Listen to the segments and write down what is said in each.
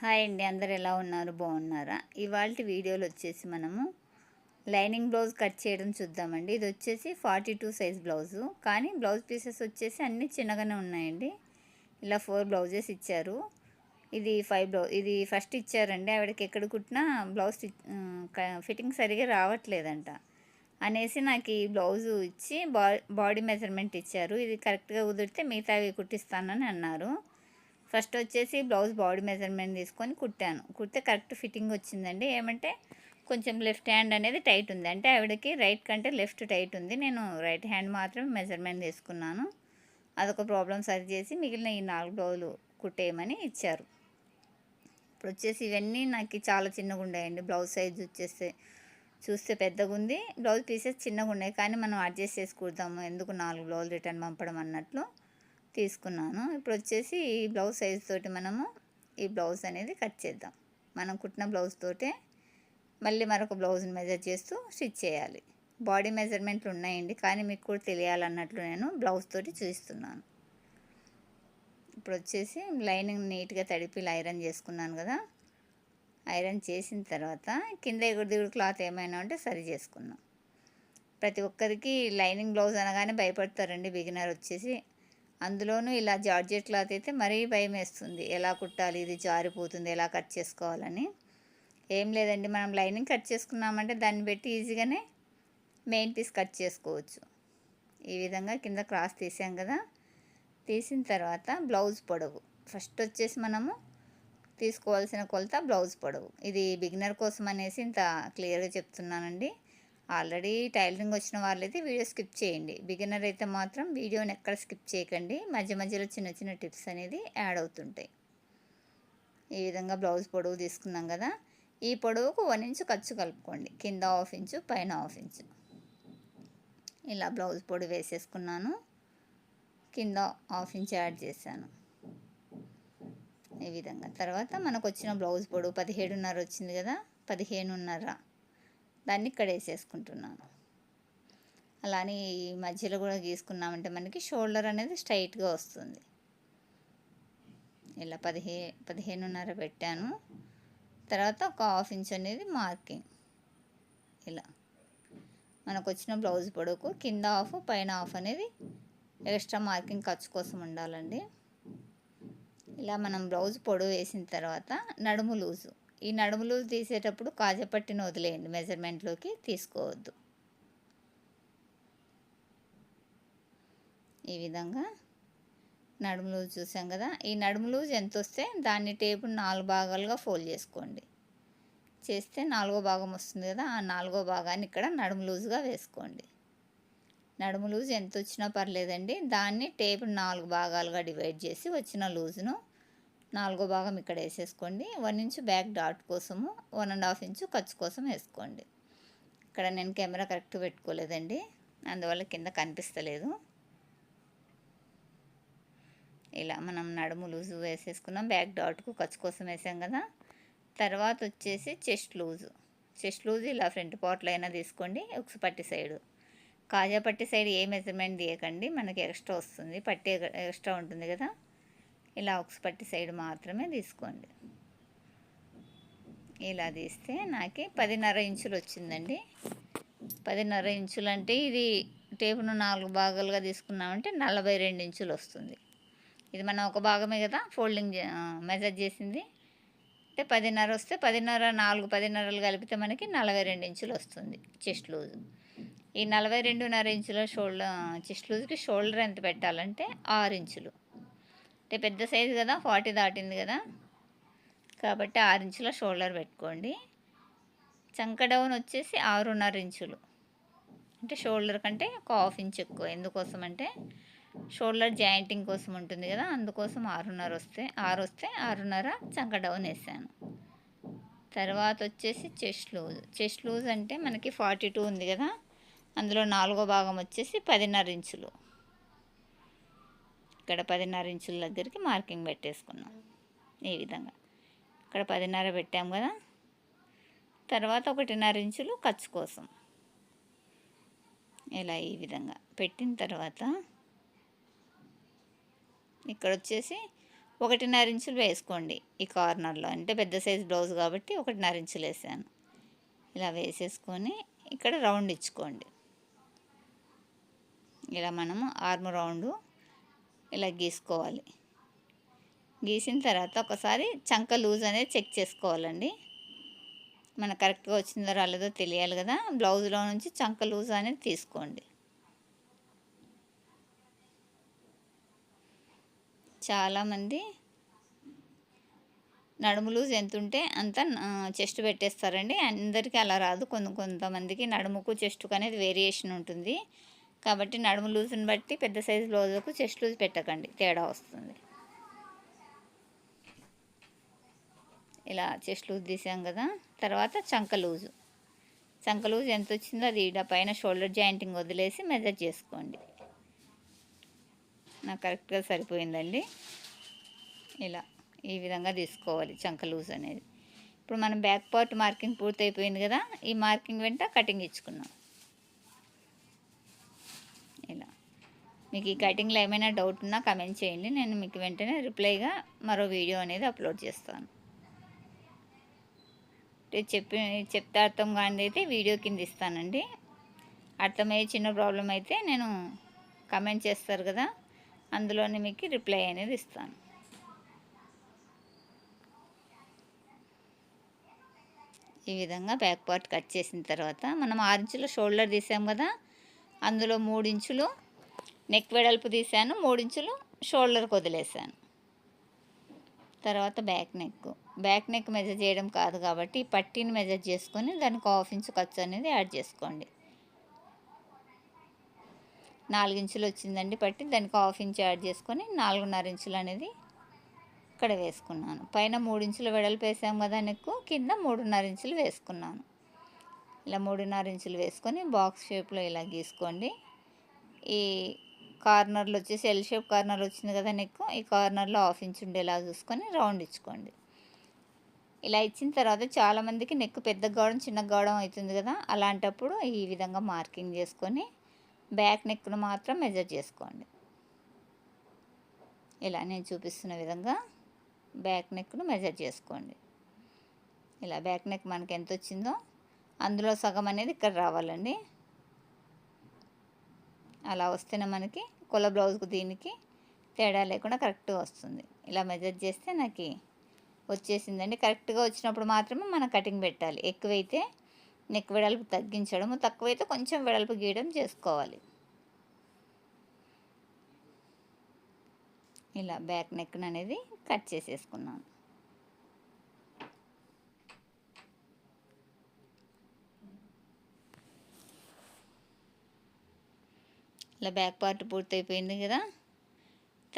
Hi అండి అందరు ఎలా ఉన్నారు? బాగున్నారా? ఇవాళ వీడియోలో వచ్చేసి మనము లైనింగ్ బ్లౌజ్ కట్ చేయడం చూద్దామండి. ఇది వచ్చేసి ఫార్టీ టూ సైజ్ బ్లౌజు. కానీ బ్లౌజ్ పీసెస్ వచ్చేసి అన్నీ చిన్నగానే ఉన్నాయండి. ఇలా ఫోర్ బ్లౌజెస్ ఇచ్చారు. ఇది ఫైవ్ బ్లౌజ్ ఇది ఫస్ట్ ఇచ్చారండి. ఆవిడకి ఎక్కడ కుట్టినా బ్లౌజ్ ఫిట్టింగ్ సరిగా రావట్లేదంట. అనేసి నాకు ఈ బ్లౌజు ఇచ్చి బా బాడీ మెజర్మెంట్ ఇచ్చారు. ఇది కరెక్ట్గా కుదిరితే మిగతావి కుట్టిస్తానని అన్నారు. ఫస్ట్ వచ్చేసి బ్లౌజ్ బాడీ మెజర్మెంట్ తీసుకొని కుట్టాను. కుడితే కరెక్ట్ ఫిట్టింగ్ వచ్చిందండి. ఏమంటే కొంచెం లెఫ్ట్ హ్యాండ్ అనేది టైట్ ఉంది. అంటే ఆవిడకి రైట్ కంటే లెఫ్ట్ టైట్ ఉంది. నేను రైట్ హ్యాండ్ మాత్రం మెజర్మెంట్ తీసుకున్నాను. అదొక ప్రాబ్లం సరి చేసి మిగిలిన ఈ నాలుగు బ్లౌజులు కుట్టేయమని ఇచ్చారు. ఇప్పుడు వచ్చేసి ఇవన్నీ నాకు చాలా చిన్నగా ఉన్నాయండి. బ్లౌజ్ సైజ్ వచ్చేస్తే చూస్తే పెద్దగా ఉంది. బ్లౌజ్ పీసెస్ చిన్నగా ఉన్నాయి. కానీ మనం అడ్జస్ట్ చేసి కుడతాము ఎందుకు నాలుగు బ్లౌజ్ రిటర్న్ పంపడం అన్నట్లు. తీసుకున్నాను. ఇప్పుడు వచ్చేసి ఈ బ్లౌజ్ సైజ్ తోటి మనము ఈ బ్లౌజ్ అనేది కట్ చేద్దాం. మనం కుట్టిన బ్లౌజ్ తోటే మళ్ళీ మరొక బ్లౌజ్ని మెజర్ చేస్తూ స్టిచ్ చేయాలి. బాడీ మెజర్మెంట్లు ఉన్నాయండి కానీ మీకు కూడా తెలియాలన్నట్లు నేను బ్లౌజ్ తోటి చూస్తున్నాను. ఇప్పుడు వచ్చేసి లైనింగ్ నీట్గా తడిపి ఐరన్ చేసుకున్నాను కదా. ఐరన్ చేసిన తర్వాత కింద ఎగుడు దిగుడు క్లాత్ ఏమైనా ఉంటే సరి చేసుకున్నాం ప్రతి ఒక్కరికి లైనింగ్ బ్లౌజ్ అనగానే భయపడతారండి బిగినర్ వచ్చేసి. అందులోనూ ఇలా జార్జెట్ క్లాత్ అయితే మరీ భయం వేస్తుంది ఎలా కుట్టాలి? ఇది జారిపోతుంది. ఎలా కట్ చేసుకోవాలని. ఏం లేదండి. మనం లైనింగ్ కట్ చేసుకున్నామంటే దాన్ని పెట్టి ఈజీగానే మెయిన్ పీస్ కట్ చేసుకోవచ్చు. ఈ విధంగా కింద క్రాస్ తీసాం కదా. తీసిన తర్వాత బ్లౌజ్ పొడవు. ఫస్ట్ వచ్చేసి మనము తీసుకోవాల్సిన కొలత బ్లౌజ్ పొడవు. ఇది బిగినర్ కోసం అనేసి ఇంత క్లియర్గా చెప్తున్నానండి. ఆల్రెడీ టైలరింగ్ వచ్చిన వాళ్ళైతే వీడియో స్కిప్ చేయండి. బిగినర్ అయితే మాత్రం వీడియోని ఎక్కడ స్కిప్ చేయకండి. మధ్య మధ్యలో చిన్న చిన్న టిప్స్ అనేది యాడ్ అవుతుంటాయి. ఈ విధంగా బ్లౌజ్ పొడవు తీసుకున్నాం కదా. ఈ పొడవుకు వన్ ఇంచు ఖర్చు కలుపుకోండి. కింద హాఫ్ ఇంచు పైన హాఫ్ ఇంచు. ఇలా బ్లౌజ్ పొడి వేసేసుకున్నాను. కింద హాఫ్ ఇంచ్ యాడ్ చేశాను. ఈ విధంగా. తర్వాత మనకు వచ్చిన బ్లౌజ్ పొడవు పదిహేడున్నర వచ్చింది కదా. పదిహేనున్నర. దాన్ని ఇక్కడ వేసేసుకుంటున్నాను. అలానే ఈ మధ్యలో కూడా గీసుకున్నామంటే మనకి షోల్డర్ అనేది స్ట్రైట్గా వస్తుంది. ఇలా పదిహే పదిహేనున్నర పెట్టాను. తర్వాత ఒక హాఫ్ ఇంచ్ అనేది మార్కింగ్. ఇలా. మనకు వచ్చిన బ్లౌజ్ పొడవుకు కింద హాఫ్ పైన హాఫ్ అనేది ఎక్స్ట్రా మార్కింగ్ ఖర్చు కోసం ఉండాలండి. ఇలా మనం బ్లౌజ్ పొడవు వేసిన తర్వాత నడుము లూజు. ఈ నడుము లూజ్ తీసేటప్పుడు కాజపట్టిని వదిలేయండి మెజర్మెంట్లోకి తీసుకోవద్దు. ఈ విధంగా నడుము లూజ్ చూసాం కదా ఈ నడుము లూజ్ ఎంత వస్తే దాన్ని టేపు నాలుగు భాగాలుగా ఫోల్డ్ చేసుకోండి. చేస్తే నాలుగో భాగం వస్తుంది కదా ఆ నాలుగో భాగాన్ని ఇక్కడ నడుము లూజ్గా వేసుకోండి. నడుము లూజ్ ఎంత వచ్చినా పర్లేదండి దాన్ని టేపు నాలుగు భాగాలుగా డివైడ్ చేసి వచ్చిన లూజ్ను నాలుగో భాగం ఇక్కడ వేసేసుకోండి. వన్ ఇంచు బ్యాక్ డాట్ కోసము వన్ అండ్ హాఫ్ ఇంచు ఖర్చు కోసం వేసుకోండి. ఇక్కడ నేను కెమెరా కరెక్ట్ పెట్టుకోలేదండి. అందువల్ల కింద కనిపిస్తలేదు. ఇలా మనం నడుము లూజు వేసేసుకున్నాం. బ్యాక్ డాట్కు ఖర్చు కోసం వేసాం కదా. తర్వాత వచ్చేసి చెస్ట్ లూజు. చెస్ట్ లూజ్ ఇలా ఫ్రంట్ పార్ట్లో అయినా తీసుకోండి. ఉక్సు పట్టి సైడు. కాజా పట్టి సైడ్ ఏ మెజర్మెంట్ తీయకండి. మనకి ఎక్స్ట్రా వస్తుంది. పట్టి ఎక్స్ట్రా ఉంటుంది కదా. ఇలా ఉక్సు పట్టి సైడ్ మాత్రమే తీసుకోండి. ఇలా తీస్తే నాకు పదిన్నర ఇంచులు వచ్చిందండి. పదిన్నర ఇంచులు అంటే ఇది టేపును నాలుగు భాగాలుగా తీసుకున్నామంటే నలభై రెండు ఇంచులు వస్తుంది. ఇది మనం ఒక భాగమే కదా ఫోల్డింగ్ మెజర్ చేసింది. అంటే పదిన్నర వస్తే పదిన్నర నాలుగు పదిన్నరలు కలిపితే మనకి నలభై రెండు ఇంచులు వస్తుంది చెస్ట్ లూజ్. ఈ నలభై రెండున్నర ఇంచుల షోల్డర్ చెస్ట్ లూజ్కి షోల్డర్ ఎంత పెట్టాలంటే ఆరు ఇంచులు. అంటే పెద్ద సైజు కదా ఫార్టీ దాటింది కదా. కాబట్టి ఆరు ఇంచుల షోల్డర్ పెట్టుకోండి. చంక డౌన్ వచ్చేసి ఆరున్నర ఇంచులు. అంటే షోల్డర్ కంటే ఒక హాఫ్ ఇంచ్ ఎక్కువ. ఎందుకోసం అంటే షోల్డర్ జాయింటింగ్ కోసం ఉంటుంది కదా అందుకోసం ఆరున్నర వస్తే ఆరు వస్తే ఆరున్నర చంక డౌన్ వేసాను. తర్వాత వచ్చేసి చెస్ట్ లూజ్. చెస్ట్ లూజ్ అంటే మనకి ఫార్టీ టూ ఉంది కదా అందులో నాలుగో భాగం వచ్చేసి పదిన్నర ఇంచులు. ఇక్కడ పదిన్నర ఇంచుల దగ్గరికి మార్కింగ్ పెట్టేసుకున్నాం. ఈ విధంగా. ఇక్కడ పదిన్నర పెట్టాం కదా. తర్వాత ఒకటిన్నర ఇంచులు ఖర్చు కోసం. ఇలా ఈ విధంగా. పెట్టిన తర్వాత ఇక్కడ వచ్చేసి ఒకటిన్నర ఇంచులు వేసుకోండి ఈ కార్నర్లో. అంటే పెద్ద సైజ్ బ్లౌజ్ కాబట్టి ఒకటిన్నర ఇంచులు వేసాను. ఇలా వేసేసుకొని ఇక్కడ రౌండ్ ఇచ్చుకోండి. ఇలా మనము ఆర్మ్ రౌండ్ ఇలా గీసుకోవాలి. గీసిన తర్వాత ఒకసారి చంక లూజ్ అనేది చెక్ చేసుకోవాలండి. మన కరెక్ట్గా వచ్చిందో రాలేదో తెలియాలి కదా. బ్లౌజ్లో నుంచి చంక లూజ్ అనేది తీసుకోండి. చాలామంది నడుము లూజ్ ఎంత ఉంటే అంత చెస్ట్ పెట్టేస్తారండి. అందరికీ అలా రాదు. కొంత కొంతమందికి నడుముకు చెస్ట్కు అనేది వేరియేషన్ ఉంటుంది. కాబట్టి నడుము లూజ్ని బట్టి పెద్ద సైజు బ్లౌజులకు చెస్ట్ లూజ్ పెట్టకండి తేడా వస్తుంది. ఇలా చెస్ట్ లూజ్ తీసాం కదా తర్వాత చంక లూజు. చంక లూజ్ ఎంత వచ్చిందో అది ఈడ పైన షోల్డర్ జాయింటింగ్ వదిలేసి మెజర్ చేసుకోండి. నాకు కరెక్ట్గా సరిపోయిందండి. ఇలా ఈ విధంగా తీసుకోవాలి చంక లూజ్ అనేది. ఇప్పుడు మనం బ్యాక్ పార్ట్ మార్కింగ్ పూర్తయిపోయింది కదా ఈ మార్కింగ్ వెంట కటింగ్ ఇచ్చుకున్నాం ఇలా మీకు ఈ కటింగ్లో ఏమైనా డౌట్ ఉన్నా కమెంట్ చేయండి. నేను మీకు వెంటనే రిప్లైగా మరో వీడియో అనేది అప్లోడ్ చేస్తాను. చెప్పి చెప్తే అర్థం కానిది అయితే వీడియో కింద ఇస్తానండి. అర్థమయ్యే చిన్న ప్రాబ్లం అయితే నేను కమెంట్ చేస్తారు కదా అందులోనే మీకు రిప్లై అనేది ఇస్తాను. ఈ విధంగా బ్యాక్ పార్ట్ కట్ చేసిన తర్వాత మనం ఆరు ఇంచులు షోల్డర్ తీసాం కదా అందులో మూడు ఇంచులు నెక్ వెడల్పు తీసాను మూడు ఇంచులు షోల్డర్కి వదిలేసాను తర్వాత back neck. Back neck measure చేయడం కాదు కాబట్టి పట్టీని మెజర్ చేసుకొని దానికి హాఫ్ ఇంచు ఖర్చు అనేది యాడ్ చేసుకోండి. నాలుగు ఇంచులు వచ్చిందండి పట్టి దానికి హాఫ్ ఇంచు యాడ్ చేసుకొని నాలుగున్నర ఇంచులు అనేది ఇక్కడ వేసుకున్నాను. పైన మూడు ఇంచులు వెడల్పు వేసాం కదా నెక్కు కింద మూడున్నర ఇంచులు వేసుకున్నాను. ఇలా మూడున్నర ఇంచులు వేసుకొని బాక్స్ షేప్లో ఇలా గీసుకోండి. ఈ కార్నర్లు వచ్చేసి ఎల్ షేప్ కార్నర్ వచ్చింది కదా నెక్ ఈ కార్నర్లో హాఫ్ ఇంచ్ ఉండేలా చూసుకొని రౌండ్ ఇచ్చుకోండి. ఇలా ఇచ్చిన తర్వాత చాలామందికి నెక్ పెద్ద గౌడం చిన్న గౌడం అవుతుంది కదా అలాంటప్పుడు ఈ విధంగా మార్కింగ్ చేసుకొని బ్యాక్ నెక్ను మాత్రం మెజర్ చేసుకోండి. ఇలా నేను చూపిస్తున్న విధంగా బ్యాక్ నెక్ను మెజర్ చేసుకోండి. ఇలా బ్యాక్ నెక్ మనకి ఎంత వచ్చిందో అందులో సగం అనేది ఇక్కడ రావాలండి. అలా వస్తేనే మనకి కొల బ్లౌజ్కు దీనికి తేడా లేకుండా కరెక్ట్గా వస్తుంది. ఇలా మెజర్ చేస్తే నాకు వచ్చేసిందండి. కరెక్ట్గా వచ్చినప్పుడు మాత్రమే మనం కటింగ్ పెట్టాలి. ఎక్కువైతే నెక్ వెడల్పు తగ్గించడం తక్కువైతే కొంచెం వెడల్పు గీయడం చేసుకోవాలి. ఇలా బ్యాక్ నెక్ అనేది కట్ చేసేసుకున్నాను. ఇలా బ్యాక్ పార్ట్ పూర్తయిపోయింది కదా.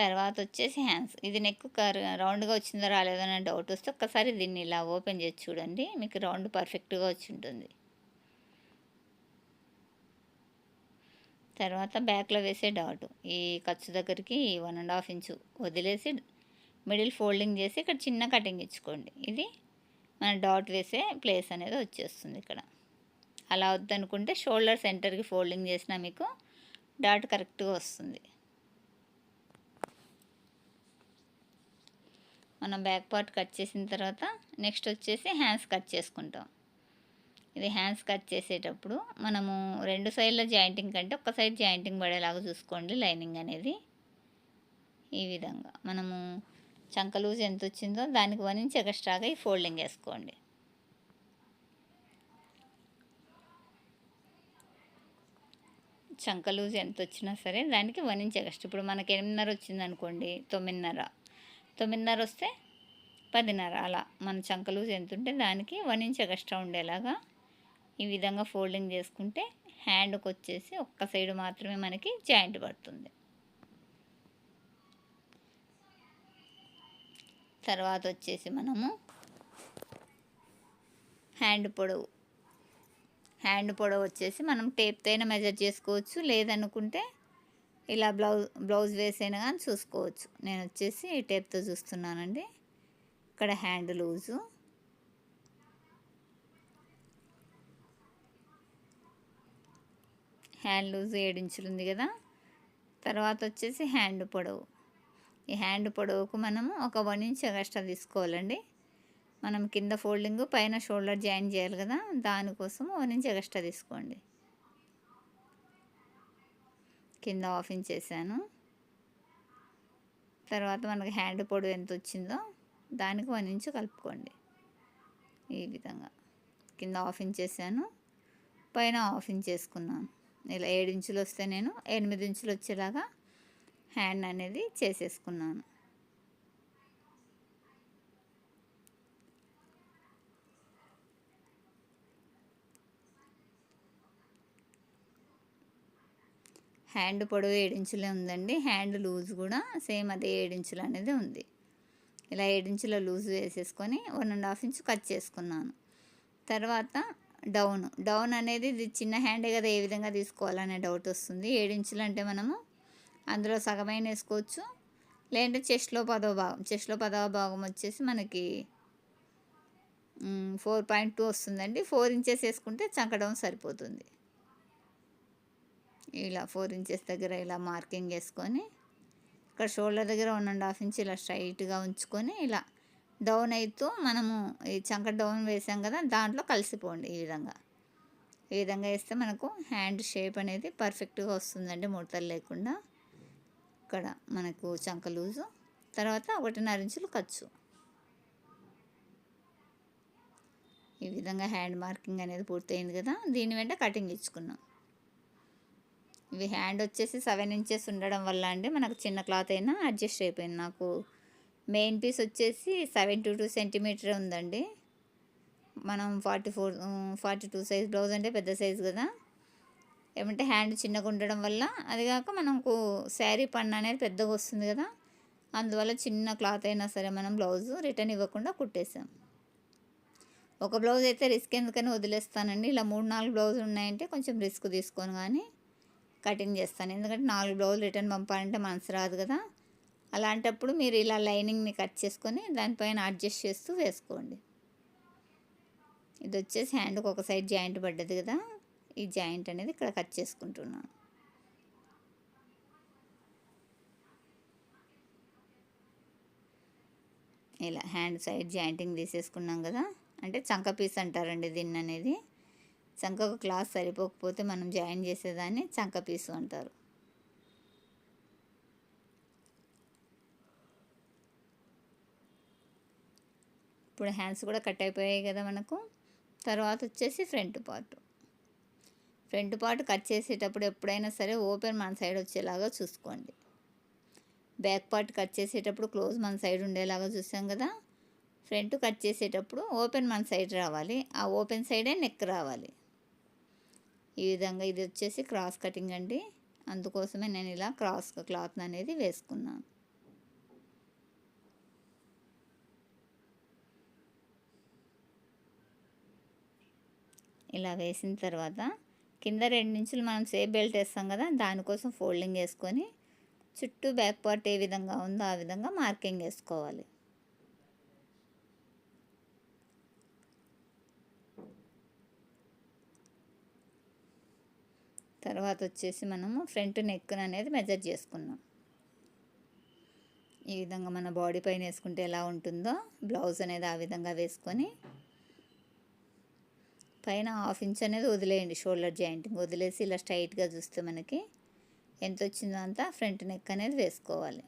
తర్వాత వచ్చేసి హ్యాండ్స్. ఇది నెక్ రౌండ్గా వచ్చిందో రాలేదో అనే డౌట్ వస్తే ఒక్కసారి దీన్ని ఇలా ఓపెన్ చేసి చూడండి. మీకు రౌండ్ పర్ఫెక్ట్గా వచ్చి ఉంటుంది తర్వాత బ్యాక్లో వేసే డాట్. ఈ ఖర్చు దగ్గరికి వన్ అండ్ హాఫ్ ఇంచు వదిలేసి మిడిల్ ఫోల్డింగ్ చేసి ఇక్కడ చిన్న కటింగ్ ఇచ్చుకోండి. ఇది మన డాట్ వేసే ప్లేస్ అనేది వచ్చేస్తుంది ఇక్కడ. అలా వద్దనుకుంటే షోల్డర్ సెంటర్కి ఫోల్డింగ్ చేసినా మీకు డాట్ కరెక్ట్గా వస్తుంది. మనం బ్యాక్ పార్ట్ కట్ చేసిన తర్వాత నెక్స్ట్ వచ్చేసి హ్యాండ్స్ కట్ చేసుకుంటాం. ఇది హ్యాండ్స్ కట్ చేసేటప్పుడు మనము రెండు సైడ్ల జాయింటింగ్ కంటే ఒక సైడ్ జాయింటింగ్ పడేలాగా చూసుకోండి లైనింగ్ అనేది. ఈ విధంగా మనము చంక లూజ్ ఎంత వచ్చిందో దానికి వన్ ఇంచ్ ఎక్స్ట్రాగా ఈ ఫోల్డింగ్ వేసుకోండి. చంక లూజ్ ఎంత వచ్చినా సరే దానికి వన్ ఇంచ్ ఎక్స్ట్రా ఇప్పుడు మనకి ఎనిమిదిన్నర వచ్చింది అనుకోండి తొమ్మిదిన్నర. తొమ్మిదిన్నర వస్తే పదిన్నర అలా మన చంక లూజ్ ఎంత ఉంటే దానికి వన్ ఇంచ్ ఎక్స్ట్రా ఉండేలాగా ఈ విధంగా ఫోల్డింగ్ చేసుకుంటే హ్యాండ్కి వచ్చేసి ఒక్క సైడ్ మాత్రమే మనకి జాయింట్ పడుతుంది. తర్వాత వచ్చేసి మనము హ్యాండ్ పొడవు. హ్యాండ్ పొడవు వచ్చేసి మనం టేప్తో అయినా మెజర్ చేసుకోవచ్చు. లేదనుకుంటే ఇలా బ్లౌజ్ బ్లౌజ్ వేసైనా కానీ చూసుకోవచ్చు. నేను వచ్చేసి ఈ టేప్తో చూస్తున్నానండి. ఇక్కడ హ్యాండ్ లూజు. హ్యాండ్ లూజ్ ఏడు ఇంచులు ఉంది కదా. తర్వాత వచ్చేసి హ్యాండ్ పొడవు. ఈ హ్యాండ్ పొడవుకు మనము ఒక వన్ ఇంచ్ ఎక్స్ట్రా తీసుకోవాలండి. మనం కింద ఫోల్డింగ్ పైన షోల్డర్ జాయిన్ చేయాలి కదా దానికోసం వన్ నుంచి ఎక్స్ట్రా తీసుకోండి. కింద ఆఫ్ ఇంచ్ తర్వాత మనకి హ్యాండ్ పొడవు ఎంత వచ్చిందో దానికి వన్ ఇంచు కలుపుకోండి. ఈ విధంగా కింద ఆఫ్ ఇంచ్ పైన ఆఫ్ ఇంచ్ ఇలా ఏడు ఇంచులు వస్తే నేను ఎనిమిది ఇంచులు వచ్చేలాగా హ్యాండ్ అనేది చేసేసుకున్నాను. హ్యాండ్ పొడవు ఏడించులే ఉందండి. హ్యాండ్ లూజ్ కూడా సేమ్ అదే ఏడించులు అనేది ఉంది. ఇలా ఏడించుల లూజ్ వేసేసుకొని one and half inch cut చేసుకున్నాను. తర్వాత డౌన్. డౌన్ అనేది ఇది చిన్న హ్యాండే కదా ఏ విధంగా తీసుకోవాలనే డౌట్ వస్తుంది. ఏడించులు అంటే మనము అందులో సగమైన వేసుకోవచ్చు. లేదంటే చెస్ట్లో పదవ భాగం. చెస్ట్లో పదవ భాగం వచ్చేసి మనకి ఫోర్ పాయింట్ టూ వస్తుందండి. ఫోర్ ఇంచెస్ వేసుకుంటే చంకడం సరిపోతుంది. ఇలా ఫోర్ ఇంచెస్ దగ్గర ఇలా మార్కింగ్ వేసుకొని ఇక్కడ షోల్డర్ దగ్గర వన్ అండ్ హాఫ్ ఇంచ్ ఇలా స్ట్రైట్గా ఉంచుకొని ఇలా డౌన్ అవుతూ మనము ఈ చంక డౌన్ వేసాం కదా దాంట్లో కలిసిపోండి ఈ విధంగా. ఈ విధంగా వేస్తే మనకు హ్యాండ్ షేప్ అనేది పర్ఫెక్ట్గా వస్తుందండి ముడతలు లేకుండా. ఇక్కడ మనకు చంక లూజు తర్వాత ఒకటిన్నర ఇంచులు ఖర్చు. ఈ విధంగా హ్యాండ్ మార్కింగ్ అనేది పూర్తయింది కదా దీని వెంట కటింగ్ ఇచ్చుకున్నాం. ఇవి హ్యాండ్ వచ్చేసి సెవెన్ ఇంచెస్ ఉండడం వల్ల అండి మనకు చిన్న క్లాత్ అయినా అడ్జస్ట్ అయిపోయింది. నాకు మెయిన్ పీస్ వచ్చేసి సెవెన్ టు టూ సెంటీమీటర్ ఉందండి. మనం forty four forty two size blouse అంటే పెద్ద సైజ్ కదా. ఏమంటే హ్యాండ్ చిన్నగా ఉండడం వల్ల అది కాక మనకు శారీ పన్ను అనేది పెద్దగా వస్తుంది కదా. అందువల్ల చిన్న క్లాత్ అయినా సరే మనం బ్లౌజ్ రిటర్న్ ఇవ్వకుండా కుట్టేసాం. ఒక బ్లౌజ్ అయితే రిస్క్ ఎందుకని వదిలేస్తానండి. ఇలా మూడు నాలుగు బ్లౌజ్ ఉన్నాయంటే కొంచెం రిస్క్ తీసుకొని కానీ కటింగ్ చేస్తాను. ఎందుకంటే నాలుగు బ్లౌజులు రిటర్న్ పంపాలంటే మనసు రాదు కదా. అలాంటప్పుడు మీరు ఇలా లైనింగ్ని కట్ చేసుకొని దానిపైన అడ్జస్ట్ చేస్తూ వేసుకోండి. ఇది వచ్చేసి హ్యాండ్కి ఒక సైడ్ జాయింట్ పడ్డది కదా. ఈ జాయింట్ అనేది ఇక్కడ కట్ చేసుకుంటున్నాను ఇలా హ్యాండ్ సైడ్ జాయింటింగ్ తీసేసుకున్నాం కదా. అంటే చంక పీస్ అంటారండి దీన్ని అనేది చంకకు క్లాత్ సరిపోకపోతే మనం జాయిన్ చేసేదాన్ని చంక పీసు అంటారు. ఇప్పుడు హ్యాండ్స్ కూడా కట్ అయిపోయాయి కదా మనకు. తర్వాత వచ్చేసి front part. Front part cut చేసేటప్పుడు ఎప్పుడైనా సరే ఓపెన్ మన సైడ్ వచ్చేలాగా చూసుకోండి. బ్యాక్ పార్ట్ కట్ చేసేటప్పుడు క్లోజ్ మన సైడ్ ఉండేలాగా చూసాం కదా. ఫ్రంట్ కట్ చేసేటప్పుడు ఓపెన్ మన సైడ్ రావాలి. ఆ ఓపెన్ సైడే నెక్ రావాలి. ఈ విధంగా ఇది వచ్చేసి క్రాస్ కటింగ్ అండి. అందుకోసమే నేను ఇలా క్రాస్ క్లాత్ అనేది వేసుకున్నాను. ఇలా వేసిన తర్వాత కింద రెండు ఇంచులు మనం సేఫ్ బెల్ట్ వేస్తాం కదా దానికోసం ఫోల్డింగ్ వేసుకొని చుట్టూ బ్యాక్ పార్ట్ ఏ విధంగా ఉందో ఆ విధంగా మార్కింగ్ వేసుకోవాలి. తర్వాత వచ్చేసి మనము ఫ్రంట్ నెక్ అనేది మెజర్ చేసుకున్నాం ఈ విధంగా మన బాడీ పైన వేసుకుంటే ఎలా ఉంటుందో బ్లౌజ్ అనేది ఆ విధంగా వేసుకొని పైన హాఫ్ ఇంచ్ అనేది వదిలేయండి షోల్డర్ జాయింటింగ్ వదిలేసి ఇలా స్ట్రైట్గా చూస్తే మనకి ఎంత వచ్చిందో అంతా ఫ్రంట్ నెక్ అనేది వేసుకోవాలి.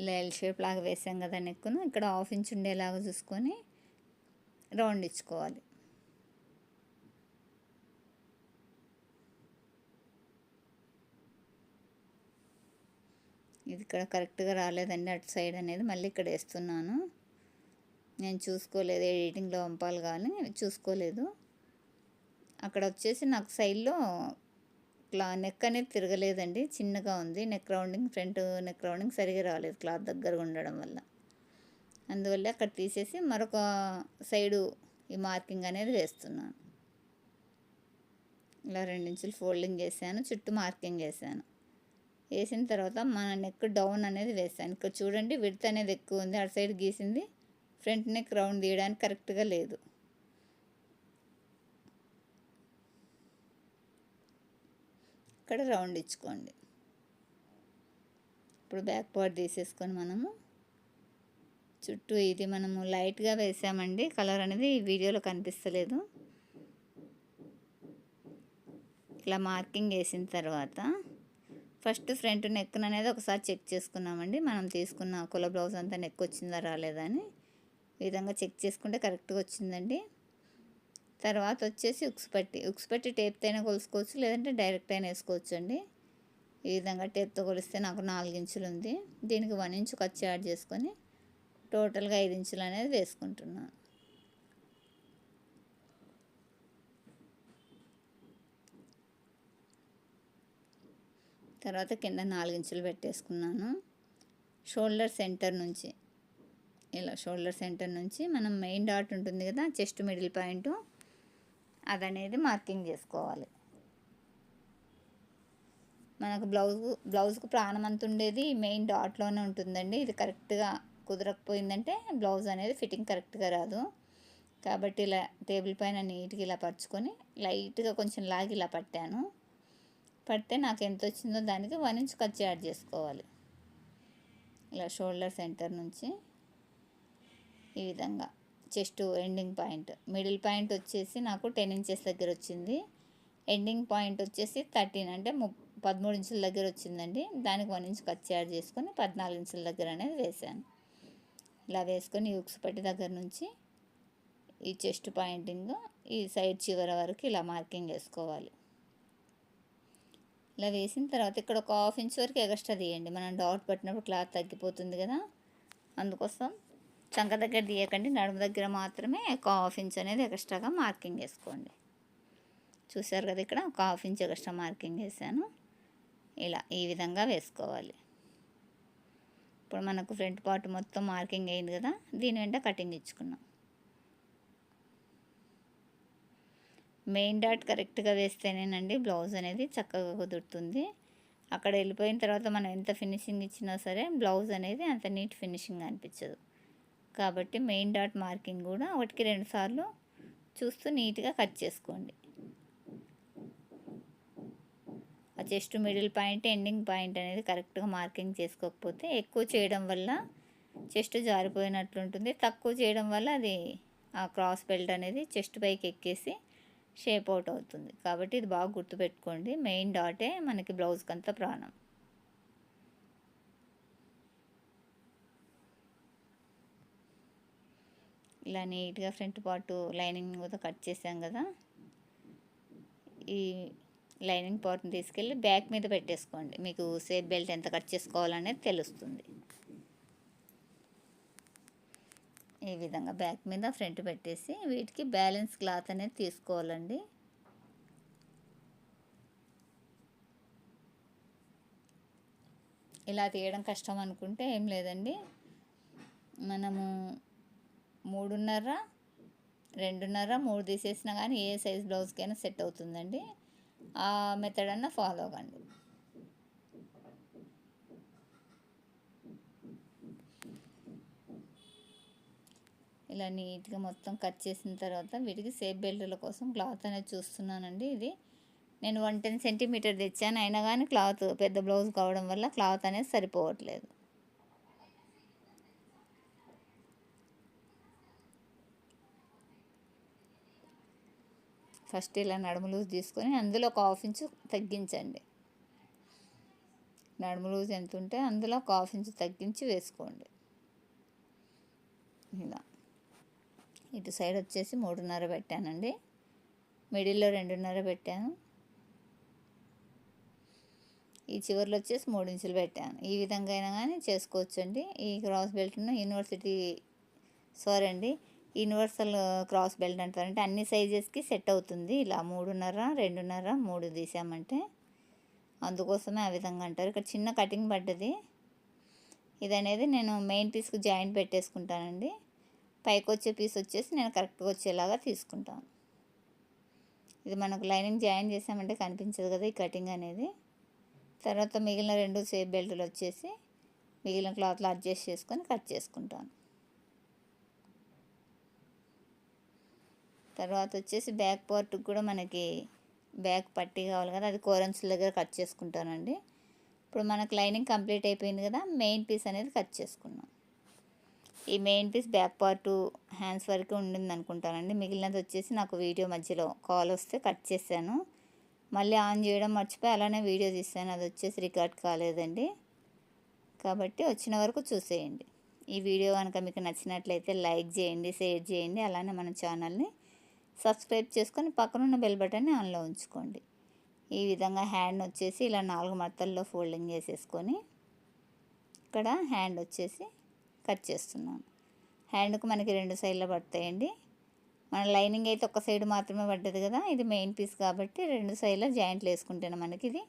ఇలా ఎల్ షేప్ లాగా వేసాం కదా నెక్కును ఇక్కడ హాఫ్ ఇంచ్ ఉండేలాగా చూసుకొని రౌండ్ ఇచ్చుకోవాలి. ఇది ఇక్కడ కరెక్ట్గా రాలేదండి అటు సైడ్ అనేది మళ్ళీ ఇక్కడ వేస్తున్నాను. నేను చూసుకోలేదు ఎడిటింగ్లో పంపాలి కానీ చూసుకోలేదు. అక్కడ వచ్చేసి నాకు సైడ్లో క్లా నెక్ అనేది తిరగలేదండి. చిన్నగా ఉంది. Neck rounding front neck rounding సరిగా రాలేదు క్లాత్ దగ్గరగా ఉండడం వల్ల. అందువల్ల అక్కడ తీసేసి మరొక సైడు ఈ మార్కింగ్ అనేది వేస్తున్నాను. ఇలా రెండించులు ఫోల్డింగ్ చేశాను. చుట్టూ మార్కింగ్ వేసాను వేసిన తర్వాత మన నెక్ డౌన్ అనేది వేసాను ఇక్కడ చూడండి విడత్ అనేది ఎక్కువ ఉంది. అటు సైడ్ గీసింది. ఫ్రంట్ నెక్ రౌండ్ తీయడానికి కరెక్ట్గా లేదు. ఇక్కడ రౌండ్ ఇచ్చుకోండి. ఇప్పుడు బ్యాక్ పార్ట్ తీసేసుకొని మనము చుట్టూ ఇది మనము లైట్గా వేసామండి. కలర్ అనేది ఈ వీడియోలో కనిపిస్తలేదు. ఇట్లా మార్కింగ్ వేసిన తర్వాత ఫస్ట్ ఫ్రంట్ నెక్ అనేది ఒకసారి చెక్ చేసుకున్నామండి. మనం తీసుకున్న కుల బ్లౌజ్ అంతా నెక్ వచ్చిందా రాలేదా అని. ఈ విధంగా చెక్ చేసుకుంటే కరెక్ట్గా వచ్చిందండి. తర్వాత వచ్చేసి ఉక్సుపట్టి ఉక్సుపట్టి టేప్తో అయినా కొలుసుకోవచ్చు లేదంటే డైరెక్ట్ అయినా వేసుకోవచ్చు అండి ఈ విధంగా టేప్తో కొలిస్తే నాకు నాలుగు ఇంచులు ఉంది. దీనికి వన్ ఇంచు ఖర్చు యాడ్ చేసుకొని టోటల్గా ఐదు ఇంచులు అనేది వేసుకుంటున్నాను తర్వాత కింద నాలుగు ఇంచులు పెట్టేసుకున్నాను. షోల్డర్ సెంటర్ నుంచి ఇలా షోల్డర్ సెంటర్ నుంచి మనం మెయిన్ డాట్ ఉంటుంది కదా చెస్ట్ మిడిల్ పాయింట్ అదనేది మార్కింగ్ చేసుకోవాలి. మనకు బ్లౌజ్ బ్లౌజ్కు ప్రాణం అంత ఉండేది మెయిన్ డాట్లోనే ఉంటుందండి. ఇది కరెక్ట్గా కుదరకపోయిందంటే బ్లౌజ్ అనేది ఫిట్టింగ్ కరెక్ట్గా రాదు. కాబట్టి ఇలా టేబుల్ పైన నీట్గా ఇలా పరుచుకొని లైట్గా కొంచెం లాగి ఇలా పట్టాను. పడితే నాకు ఎంత వచ్చిందో దానికి వన్ ఇంచ్ ఖర్చు యాడ్ చేసుకోవాలి. ఇలా షోల్డర్ సెంటర్ నుంచి ఈ విధంగా. Chest ending point. Middle point వచ్చేసి నాకు టెన్ ఇంచెస్ దగ్గర వచ్చింది. ఎండింగ్ పాయింట్ వచ్చేసి థర్టీన్ అంటే ము పదమూడు ఇంచుల దగ్గర వచ్చిందండి. దానికి వన్ ఇంచ్ కట్ యాడ్ చేసుకొని పద్నాలుగు ఇంచుల దగ్గర అనేది వేసాను ఇలా వేసుకొని ఉక్స్ పట్టి దగ్గర నుంచి ఈ చెస్ట్ పాయింటింగ్ ఈ సైడ్ చివర వరకు ఇలా మార్కింగ్ వేసుకోవాలి. ఇలా వేసిన తర్వాత ఇక్కడ ఒక హాఫ్ ఇంచ్ వరకు ఎగస్ట్రా తీయండి. మనం డాట్ పట్టినప్పుడు క్లాత్ తగ్గిపోతుంది కదా. అందుకోసం చంక దగ్గర తీయకండి నడుము దగ్గర మాత్రమే ఒక హాఫ్ ఇంచ్ అనేది ఎక్స్ట్రాగా మార్కింగ్ వేసుకోండి చూసారు కదా ఇక్కడ ఒక హాఫ్ ఇంచ్ ఎక్స్ట్రా మార్కింగ్ వేసాను ఇలా ఈ విధంగా వేసుకోవాలి. ఇప్పుడు మనకు ఫ్రంట్ పార్ట్ మొత్తం మార్కింగ్ అయింది కదా దీని వెంట కటింగ్ ఇచ్చుకున్నాం. మెయిన్ డాట్ కరెక్ట్గా వేస్తేనేనండి బ్లౌజ్ అనేది చక్కగా కుదురుతుంది. అక్కడ వెళ్ళిపోయిన తర్వాత మనం ఎంత ఫినిషింగ్ ఇచ్చినా సరే బ్లౌజ్ అనేది అంత నీట్ ఫినిషింగ్ అనిపించదు. కాబట్టి మెయిన్ డాట్ మార్కింగ్ కూడా ఒకటికి రెండు సార్లు చూస్తూ నీట్గా కట్ చేసుకోండి. ఆ chest middle point ending point అనేది కరెక్ట్గా మార్కింగ్ చేసుకోకపోతే ఎక్కువ చేయడం వల్ల చెస్ట్ జారిపోయినట్లుంటుంది తక్కువ చేయడం వల్ల అది ఆ క్రాస్ బెల్ట్ అనేది చెస్ట్ పైకి ఎక్కేసి షేప్ అవుట్ అవుతుంది. కాబట్టి ఇది బాగా గుర్తుపెట్టుకోండి. మెయిన్ డాటే మనకి బ్లౌజ్కి అంతా ప్రాణం. ఇలా నీట్గా ఫ్రంట్ పార్ట్ లైనింగ్ కూడా కట్ చేసాం కదా ఈ లైనింగ్ పార్ట్ని తీసుకెళ్ళి బ్యాక్ మీద పెట్టేసుకోండి. మీకు సేఫ్ బెల్ట్ ఎంత కట్ చేసుకోవాలనేది తెలుస్తుంది. ఈ విధంగా బ్యాక్ మీద ఫ్రంట్ పెట్టేసి వీటికి బ్యాలెన్స్ క్లాత్ అనేది తీసుకోవాలండి. ఇలా తీయడం కష్టం అనుకుంటే ఏం లేదండి. మనము మూడున్నర రెండున్నర మూడు తీసేసినా కానీ ఏ సైజ్ బ్లౌజ్కైనా సెట్ అవుతుందండి. ఆ మెథడ్ అన్న ఫాలో అవ్వండి. ఇలా నీట్గా మొత్తం కట్ చేసిన తర్వాత వీటికి సేఫ్ బెల్టుల కోసం క్లాత్ అనేది చూస్తున్నానండి ఇది. నేను వన్ టెన్ సెంటీమీటర్ తెచ్చాను అయినా కానీ క్లాత్ పెద్ద బ్లౌజ్ కావడం వల్ల క్లాత్ అనేది సరిపోవట్లేదు. ఫస్ట్ ఇలా నడుము లూజ్ తీసుకొని అందులో ఒక హాఫ్ ఇంచు తగ్గించండి. నడుము లూజ్ ఎంత ఉంటే అందులో ఒక హాఫ్ ఇంచు తగ్గించి వేసుకోండి. ఇలా. ఇటు సైడ్ వచ్చేసి మూడున్నర పెట్టానండి. మిడిల్లో రెండున్నర పెట్టాను. ఈ చివరిలో వచ్చేసి మూడు ఇంచులు పెట్టాను. ఈ విధంగా అయినా కానీ చేసుకోవచ్చు అండి ఈ క్రాస్ బెల్ట్ను యూనివర్సిటీ సారీ అండి యూనివర్సల్ క్రాస్ బెల్ట్ అంటారంటే అన్ని సైజెస్కి సెట్ అవుతుంది. ఇలా మూడున్నర రెండున్నర మూడు తీసామంటే అందుకోసమే ఆ విధంగా అంటారు. ఇక్కడ చిన్న కటింగ్ పడ్డది. ఇది అనేది నేను మెయిన్ పీస్కి జాయింట్ పెట్టేసుకుంటానండి. పైకి వచ్చే పీస్ వచ్చేసి నేను కరెక్ట్గా వచ్చేలాగా తీసుకుంటాను. ఇది మనకు లైనింగ్ జాయిన్ చేసామంటే కనిపించదు కదా ఈ కటింగ్ అనేది. తర్వాత మిగిలిన రెండు సేఫ్ బెల్టులు వచ్చేసి మిగిలిన క్లాత్లో అడ్జస్ట్ చేసుకొని కట్ చేసుకుంటాను. తర్వాత వచ్చేసి బ్యాక్ పార్ట్కి కూడా మనకి బ్యాక్ పట్టి కావాలి కదా అది కోరన్స్ల దగ్గర కట్ చేసుకుంటానండి. ఇప్పుడు మనకు లైనింగ్ కంప్లీట్ అయిపోయింది కదా మెయిన్ పీస్ అనేది కట్ చేసుకున్నాం. ఈ main piece back part hands వరకు ఉండింది అనుకుంటానండి. మిగిలినది వచ్చేసి నాకు వీడియో మధ్యలో కాల్ వస్తే కట్ చేశాను. మళ్ళీ ఆన్ చేయడం మర్చిపోయి అలానే వీడియో తీసాను అది వచ్చేసి రికార్డ్ కాలేదండి. కాబట్టి వచ్చిన వరకు చూసేయండి. ఈ వీడియో కనుక మీకు నచ్చినట్లయితే లైక్ చేయండి షేర్ చేయండి. అలానే మన ఛానల్ని సబ్స్క్రైబ్ చేసుకొని పక్కనున్న బెల్ బటన్ని ఆన్లో ఉంచుకోండి. ఈ విధంగా హ్యాండ్ వచ్చేసి ఇలా నాలుగు మడతల్లో ఫోల్డింగ్ చేసేసుకొని ఇక్కడ హ్యాండ్ వచ్చేసి కట్ చేస్తున్నాను. హ్యాండ్కు మనకి రెండు సైడ్లో పడతాయండి. మన లైనింగ్ అయితే ఒక సైడ్ మాత్రమే పడ్డది కదా ఇది మెయిన్ పీస్ కాబట్టి రెండు సైడ్లో జాయింట్లు వేసుకుంటేనే మనకి ఇది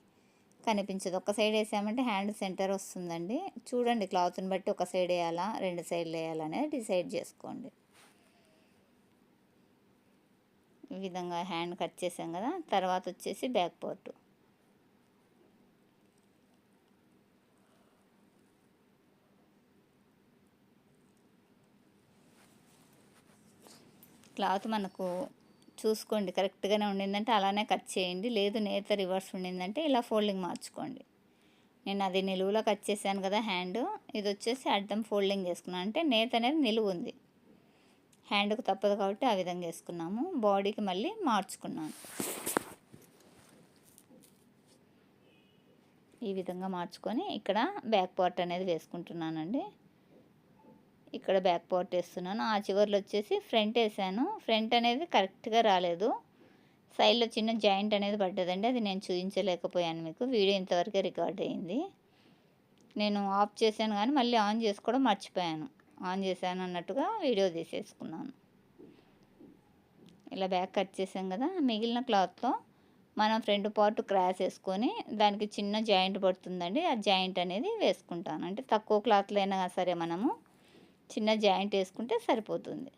కనిపించదు. ఒక సైడ్ వేసామంటే హ్యాండ్ సెంటర్ వస్తుందండి. చూడండి క్లాత్ని బట్టి ఒక సైడ్ వేయాలా రెండు సైడ్లు వేయాలనేది డిసైడ్ చేసుకోండి. ఈ విధంగా హ్యాండ్ కట్ చేసాం కదా తర్వాత వచ్చేసి బ్యాక్ పార్ట్. క్లాత్ మనకు చూసుకోండి కరెక్ట్గానే ఉండిందంటే అలానే కట్ చేయండి లేదు నేత రివర్స్ ఉండిందంటే ఇలా ఫోల్డింగ్ మార్చుకోండి. నేను అది నిలువులో కట్ చేశాను కదా హ్యాండ్ ఇది వచ్చేసి అడ్డం ఫోల్డింగ్ చేసుకున్నాను అంటే నేత అనేది నిలువు ఉంది. హ్యాండ్కి తప్పదు కాబట్టి ఆ విధంగా వేసుకున్నాము. బాడీకి మళ్ళీ మార్చుకున్నాను. ఈ విధంగా మార్చుకొని ఇక్కడ బ్యాక్ పార్ట్ అనేది వేసుకుంటున్నానండి. ఇక్కడ బ్యాక్ పార్ట్ వేస్తున్నాను. ఆ చివర్లో వచ్చేసి ఫ్రంట్ వేసాను. ఫ్రంట్ అనేది కరెక్ట్గా రాలేదు. సైడ్లో చిన్న జాయింట్ అనేది పడ్డదండి. అది నేను చూపించలేకపోయాను మీకు. వీడియో ఇంతవరకే రికార్డ్ అయింది. నేను ఆఫ్ చేశాను కానీ మళ్ళీ ఆన్ చేసుకోవడం మర్చిపోయాను. ఆన్ చేశాను అన్నట్టుగా వీడియో తీసేసుకున్నాను. ఇలా బ్యాక్ కట్ చేసాం కదా మిగిలిన క్లాత్తో మనం ఫ్రంట్ పార్ట్ క్రాస్ వేసుకొని దానికి చిన్న జాయింట్ పడుతుందండి ఆ జాయింట్ అనేది వేసుకుంటాను. అంటే తక్కువ క్లాత్లో అయినా సరే మనము చిన్న జాయింట్ వేసుకుంటే సరిపోతుంది.